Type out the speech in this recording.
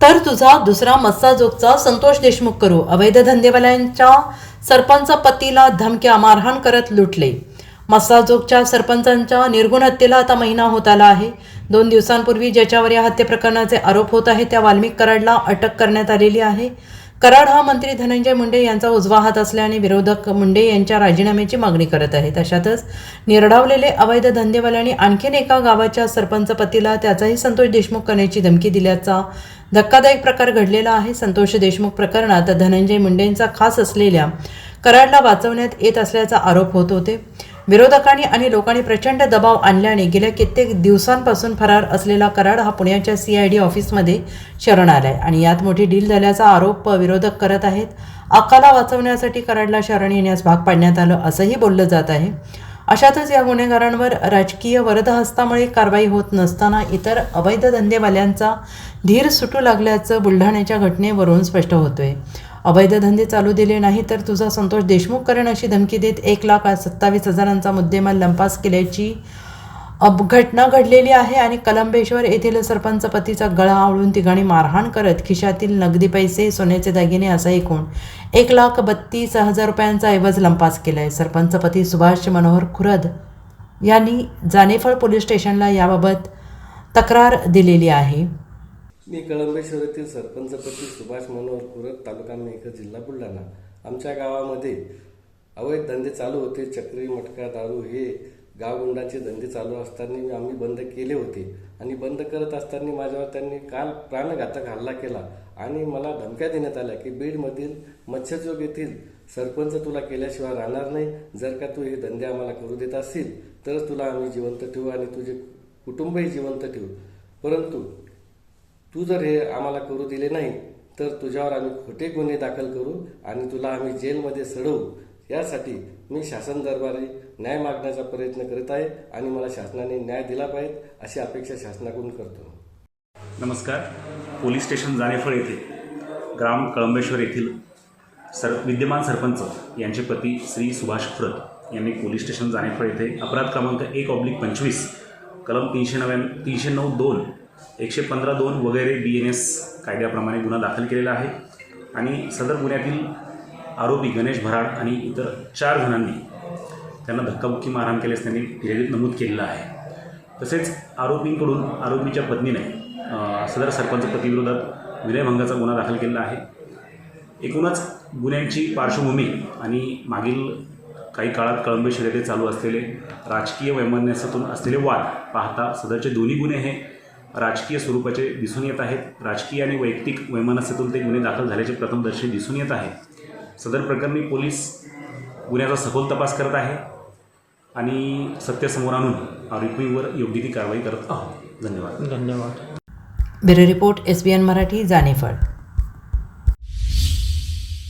तर तुझा दुसरा मस्साजोगचा संतोष देशमुख करू. अवैध धंदेवाल्यांच्या सरपंच पतीला धमक्या मारहाण करत लुटले. मस्साजोगच्या सरपंचांच्या निर्गुण हत्येला आता महिना होत आला आहे. दोन दिवसांपूर्वी ज्याच्यावर या हत्ये प्रकरणाचे आरोप होत आहे त्या वाल्मिक कराडला अटक करण्यात आलेली आहे. कराड हा मंत्री धनंजय मुंडे यांचा उजवा हात असल्याने विरोधक मुंडे यांच्या राजीनाम्याची मागणी करत आहेत. अशातच निर्डावलेले अवैध धंदेवाल्यांनी आणखीन एका गावाच्या सरपंच पतीला त्याचाही संतोष देशमुख करण्याची धमकी दिल्याचा धक्कादायक प्रकार घडलेला आहे. संतोष देशमुख प्रकरणात धनंजय मुंडेंचा खास असलेल्या कराडला वाचवण्यात येत असल्याचा आरोप होत होते. विरोधकांनी आणि लोकांनी प्रचंड दबाव आणल्याने गेल्या कित्येक दिवसांपासून फरार असलेला कराड हा पुण्याच्या सी आय डी ऑफिसमध्ये शरण आलाय आणि यात मोठी डील झाल्याचा आरोप विरोधक करत आहेत. अक्काला वाचवण्यासाठी कराडला शरण येण्यास भाग पाडण्यात आलं असंही बोललं जात आहे. अशातच या गुन्हेगारांवर राजकीय वरदहस्तामुळे कारवाई होत नसताना इतर अवैध धंदेवाल्यांचा धीर सुटू लागल्याचं बुलढाण्याच्या घटनेवरून स्पष्ट होतोय. अवैध धंदे चालू दिले नाही तर तुझा संतोष देशमुख करेन अशी धमकी देत एक लाख सत्तावीस हजारांचा मुद्देमाल लंपास केल्याची अब घटना घडलेली आहे आणि कलंबेश्वर येथील सरपंच पतीचा गळा आवळून तिघाणी मारहाण करत खिशातील नगदी पैसे सोन्याचे दागिने असा एकूण एक लाख बत्तीस हजार रुपयांचा ऐवज लंपास केलाय. सरपंच पती सुभाष मनोहर खुरद यांनी जानेफळ पोलीस स्टेशनला याबाबत तक्रार दिलेली आहे. मी कळंबेश्वर येथील सरपंचपती सुभाष मनोहर कुरत तालुका मेघर जिल्हा बुलढाणा. आमच्या गावामध्ये अवैध धंदे चालू होते. चक्री मटका दारू हे गावगुंडाचे धंदे चालू असताना आम्ही बंद केले होते. आणि बंद करत असताना माझ्यावर त्यांनी काल प्राणघातक हल्ला केला. आणि मला धमक्या देण्यात आल्या की बीडमधील मत्स्यचोक येथील सरपंच तुला केल्याशिवाय राहणार नाही. जर का तू हे धंदे आम्हाला करू देत असतील तरच तुला आम्ही जिवंत ठेवू आणि तुझे कुटुंबही जिवंत ठेवू. परंतु तू जर हे आम्हाला करू दिले नाही तर तुझ्यावर आम्ही खोटे गुन्हे दाखल करू आणि तुला आम्ही जेलमध्ये सडवू. यासाठी मी शासन दरबारी न्याय मागण्याचा प्रयत्न करीत आहे आणि मला शासनाने न्याय दिला पाहिजे अशी अपेक्षा शासनाकडून करतो. नमस्कार. पोलीस स्टेशन जानेफळ येथे ग्राम कळंबेश्वर येथील सर विद्यमान सरपंच यांचे पती श्री सुभाष खुरत यांनी पोलीस स्टेशन जानेफळ येथे अपराध क्रमांक एक ऑब्लिक पंचवीस कलम तीनशे नव्या तीनशे नऊ दोन एकशे पंधरा दोन वगैरे बी एन एस कायद्याप्रमाणे गुन्हा दाखल केलेला आहे. आणि सदर गुन्ह्यातील आरोपी गणेश भराड आणि इतर चार जणांनी त्यांना धक्काबुक्की मारहाण केल्यास त्यांनी फिर्यादीत नमूद केलेलं आहे. तसेच आरोपींकडून आरोपीच्या पत्नीने सदर सरपंच पतीविरोधात विनयभंगाचा गुन्हा दाखल केलेला आहे. एकूणच गुन्ह्यांची पार्श्वभूमी आणि मागील काही काळात कळंबे शर्यते चालू असलेले राजकीय वैमनस्यातून असलेले वाद पाहता सदरचे दोन्ही गुन्हे हे राजकीय स्वरूपाचे दिसून येत आहेत. राजकीय आणि वैयक्तिक वैमनस्यातून ते गुन्हे दाखल झाल्याचे प्रथमदर्शी दिसून येत आहे. सदर प्रकरणी पोलीस गुन्ह्याचा सखोल तपास करत आहे आणि सत्य समोर आणून आरोपीवर योग्य ती कारवाई करत आहोत. धन्यवाद. धन्यवाद. Bureau report S B N Marathi Janephal.